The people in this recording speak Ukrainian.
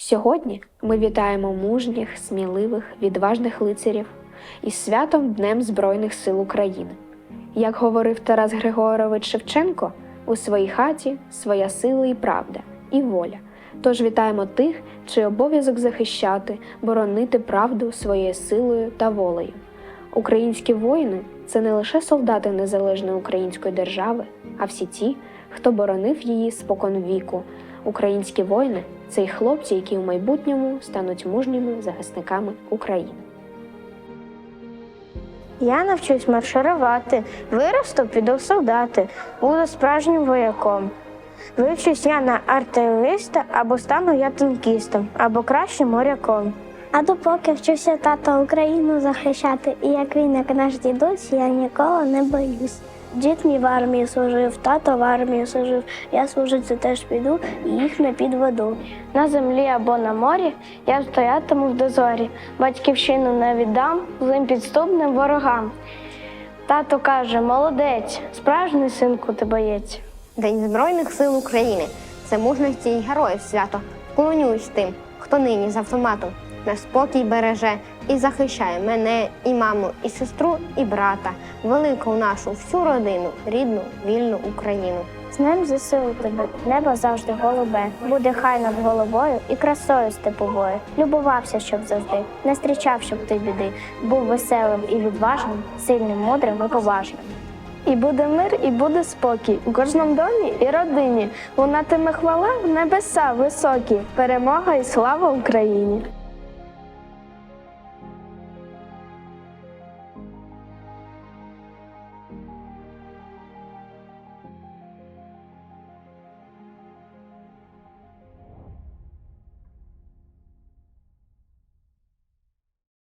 Сьогодні ми вітаємо мужніх, сміливих, відважних лицарів із святом Днем Збройних сил України. Як говорив Тарас Григорович Шевченко, у своїй хаті своя сила і правда, і воля. Тож вітаємо тих, чий обов'язок захищати, боронити правду своєю силою та волею. Українські воїни це не лише солдати незалежної української держави, а всі ті, хто боронив її спокон віку. Українські воїни це й хлопці, які в майбутньому стануть мужніми захисниками України. Я навчусь марширувати, виросту, піду в солдати, буду справжнім вояком. Вивчусь я на артилериста або стану я танкістом, або краще моряком. А допоки вчуся тата Україну захищати, і як він, як наш дідусь, я ніколи не боюсь. Дід мій в армії служив, тато в армії служив, я служити теж піду і їх не підведу. На землі або на морі я стоятиму в дозорі, батьківщину не віддам злим підступним ворогам. Тато каже: молодець, справжній синку ти боєць. День Збройних сил України це мужності й героїв свято. Вклонююсь тим, хто нині з автоматом наш спокій береже і захищає мене, і маму, і сестру, і брата, велику нашу всю родину, рідну, вільну Україну. З ним ЗСУ тебе, небо завжди голубе, буде хай над головою і красою степовою. Любувався, щоб завжди, не зустрічав, щоб ти біди, був веселим і відважним, сильним, мудрим і поважним. І буде мир, і буде спокій у кожному домі і родині. Лунатиме хвала в небеса високі, перемога і слава Україні.